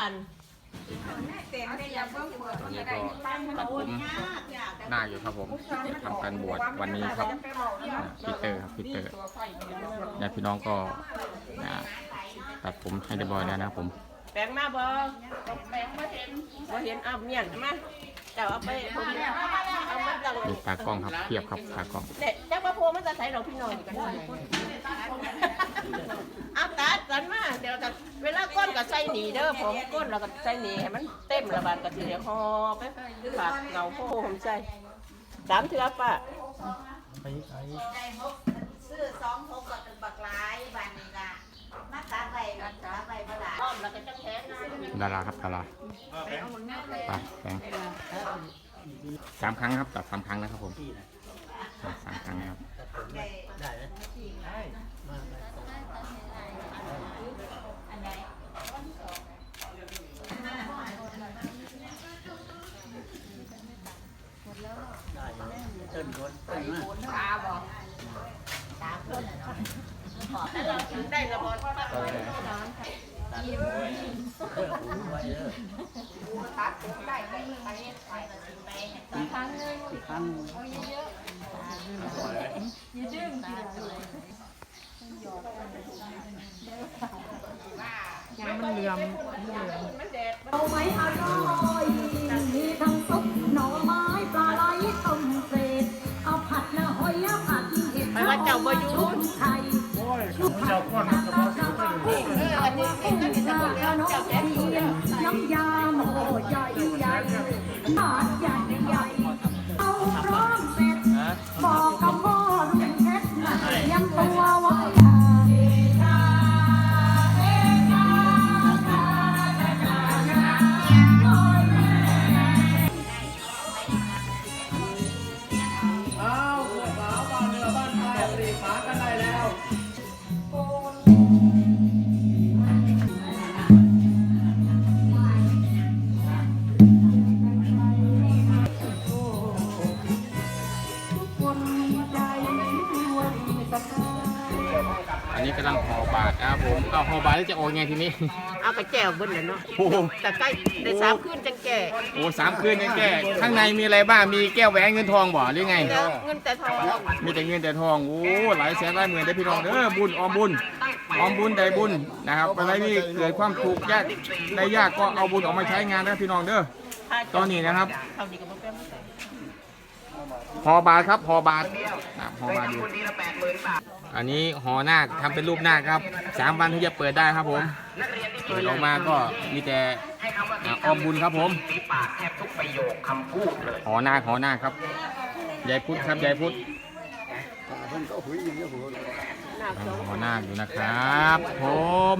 อันตอนนี้ก็ตัดผมหน้าอยู่ครับผมทำการบวชวันนี้ครับพีเตอร์ครับพีเตอร์ญาติพี่น้องก็อ่าตัดผมให้เรียบร้อยแล้วนะครับผมแปลงมาบ่แปลงบ่เห็นบ่เห็นเอาเมียนมาเจ้าเอาไปผมเอามาจังมีตากล้องครับเทียบครับตากล้องเด็กจักว่าโพมันจะใส่เราพี่น้อยกันได้เอาตัดกันมาเดี๋ยวกันเวลา ก็ใส่หนีเด้อผมก้นแล้วก็ใส่หนีให้มันเต็มระบาดก็สิเดี๋ยห่อไปฝากเงาโพผมใส่สามเทือป้าซื้อสองหกก็เป็นบักหลายบานนี้ละมาตัดไปตัดไปบ่ได้อ้อมแล้วก็จะแข็งนะดาราครับดาราไปแบงสามครั้งครับตัดสามครั้งนะครับผมสามครั้งนะครับได้ ระบอดเอาไว้อร่อยมีทั้งซุปหน่อไม้ปลาไหลต้มเศษเอาผัดละหอยเอาผัดเห็ดไปว่าเจ้าบ่อยู่ชุบไข่ชุบผัด น้ำตาลน้ำกุ้งเออวันนี้เองก็จะน้ำบ่ยาเลี้ยงน้องเจ้าแข็งเทียนน้ำยาหม้อใหญ่ใหญ่ถาดใหญ่ใหญ่เอาพร้อมเสร็จบอกกับพ่อลุงเพชรเตรียมตัวไว้อันนี้กำลังห่อบาทนะครับผมเอาห่อบาทแล้วจะโอนไงทีนี้ เอากระแจวเบิ้ลน่ะเนาะโอ้โหแต่ใกล้ได้สามคืนจังแก่โอ้สามคืนยังแก้ข้างในมีอะไรบ้าง มีแก้วแหวนเงินทองบ่หรือไงแล้วเงินแต่ทองมีแต่เงินแต่ทอง โอ้ หลายแสนหลายหมื่นได้อพี่น้องเด้อบุญออมบุญ ออมบุญได้บุญนะครับอะไรที่เกิดความทุกข์ยากได้ยากก็เอาบุญออกมาใช้งานนะพี่น้องเด้อ ตอนนี้นะครับเท่านี้ก็บ่แป้งไม่ใส่ หอบาทครับหอบาทนะหอบาทอยู่อันนี้หอนาคทำเป็นรูปนาคครับสามวันที่จะเปิดได้ครับผมเปิดออกมาก็มีแต่อ่าออมบุญครับผมหอนาคหอนาคครับยายพุทธครับยายพุทธหน้าสองหอนาคอยู่นะครับผม